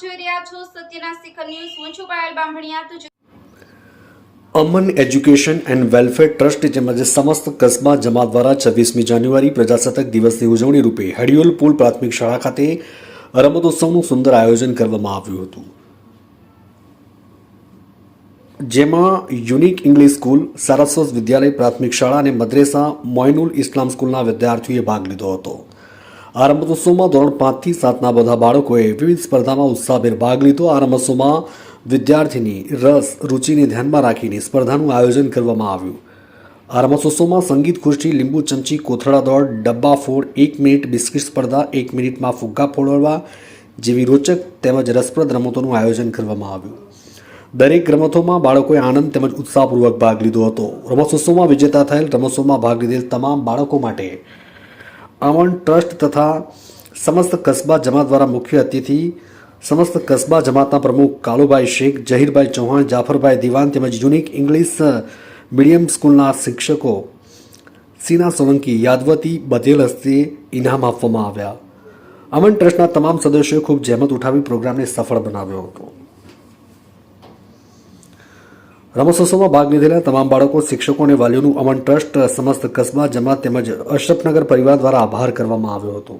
છો સત્યના શિખર ન્યૂઝ. હું છું પાયલ બામભણિયા તો Aman education and welfare trust તેમજ સમસ્ત કસ્બા જમા દ્વારા છવ્વીસમી જાન્યુઆરી પ્રજાસત્તાક દિવસની ઉજવણી રૂપે હડિયોલ પુલ પ્રાથમિક શાળા ખાતે રમતોત્સવનું સુંદર આયોજન કરવામાં આવ્યું હતું. જેમાં unique English school, Saraswat Vidyalaya પ્રાથમિક શાળા અને મદ્રેસા, મોઇનુલ ઇસ્લામ સ્કૂલના વિદ્યાર્થીઓએ ભાગ લીધો હતો. આ રમતોત્સવમાં ધોરણ પાંચથી સાતના બધા બાળકોએ વિવિધ સ્પર્ધામાં ઉત્સાહભેર ભાગ લીધો. આ રમતોત્સવમાં વિદ્યાર્થીની રસ, રુચિને ધ્યાનમાં રાખીને સ્પર્ધાનું આયોજન કરવામાં આવ્યું. આ રમતોત્સવમાં સંગીત ખુરશી લીંબુ ચમચી, કોથળા દોડ, ડબ્બા ફોડ, એક મિનિટ બિસ્કિટ સ્પર્ધા, એક મિનિટમાં ફુગ્ગા ફોડવા જેવી રોચક તેમજ રસપ્રદ રમતોનું આયોજન કરવામાં આવ્યું. દરેક રમતોમાં બાળકોએ આનંદ તેમજ ઉત્સાહપૂર્વક ભાગ લીધો હતો. રમતોત્સવમાં વિજેતા થયેલ રમતોત્સવમાં ભાગ લીધેલ તમામ બાળકો માટે અમન ટ્રસ્ટ તથા સમસ્ત કસ્બા જમાત દ્વારા મુખ્ય અતિથિ, સમસ્ત કસ્બા જમાતના પ્રમુખ કાલુભાઈ શેખ, જહીરભાઈ ચૌહાણ, જાફરભાઈ દિવાન તેમજ યુનિક ઇંગ્લિશ મીડિયમ સ્કૂલના શિક્ષકો સીના સોલંકી, યાદવતી, બધેલ હસ્તે ઇનામ આપવામાં આવ્યા. અમન ટ્રસ્ટના તમામ સદસ્યોએ ખૂબ જહેમત ઉઠાવી પ્રોગ્રામને સફળ બનાવ્યો હતો. રમતોત્સવમાં ભાગ લીધેલા તમામ બાળકો, શિક્ષકો અને વાલીઓનું અમન ટ્રસ્ટ સમસ્ત કસ્બા, જમાત તેમજ અશરફનગર પરિવાર દ્વારા આભાર કરવામાં આવ્યો હતો.